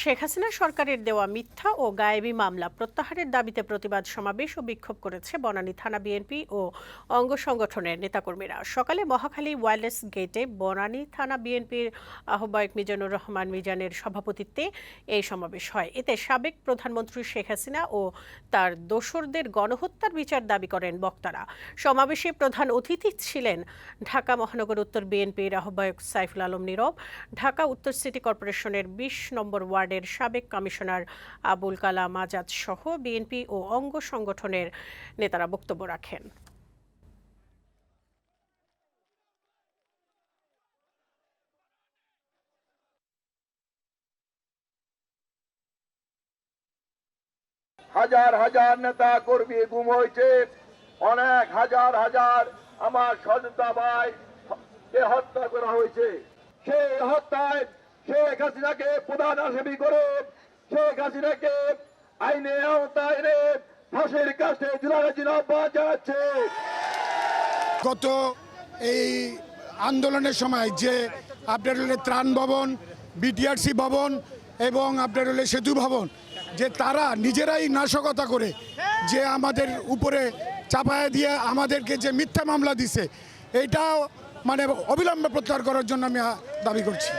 শেখ হাসিনা সরকারের দেওয়া মিথ্যা ও গায়েবী মামলা প্রত্যাহারের দাবিতে প্রতিবাদ সমাবেশ ও বিক্ষোভ করেছে বনানী থানা বিএনপি ও অঙ্গ সংগঠনের নেতাকর্মীরা। সকালে মহাখালী ওয়্যারলেস গেটে বনানী থানা বিএনপির আহ্বায়ক মিজানুর রহমান মিজানের সভাপতিত্বে এই সমাবেশ হয়। এতে সাবেক প্রধানমন্ত্রী শেখ হাসিনা ও তার দোসরদের গণহত্যার বিচার দাবি করেন বক্তারা। সমাবেশে প্রধান অতিথি ছিলেন ঢাকা মহানগর উত্তর বিএনপির আহ্বায়ক সাইফুল আলম নীরব। ঢাকা উত্তর সিটি কর্পোরেশনের বিশ নম্বর ওয়ার্ডের সাবেক কমিশনার আবুল কালাম আজাদ সহ বিএনপি ও অঙ্গ সংগঠনের নেতারা বক্তব্য রাখেন। হাজার হাজার নেতা কর্মী গুম হয়েছে, অনেক হাজার হাজার আমার সজতা ভাই হত্যা করা হয়েছে। সেই হত্যায় শেখ হাসিনাকে প্রধান আসামি করে শেখ হাসিনাকে আইনে আওতায় এনে ফাঁসির কাছে জুলাই জিনা গত এই আন্দোলনের সময় যে আপনার হলে ত্রাণ ভবন বিটিআরসি ভবন এবং আপনার হলে সেতু ভবন যে তারা নিজেরাই নাশকতা করে যে আমাদের উপরে চাপায় দিয়ে আমাদেরকে যে মিথ্যা মামলা দিছে এটাও মানে অবিলম্বে প্রত্যাহার করার জন্য আমি দাবি করছি।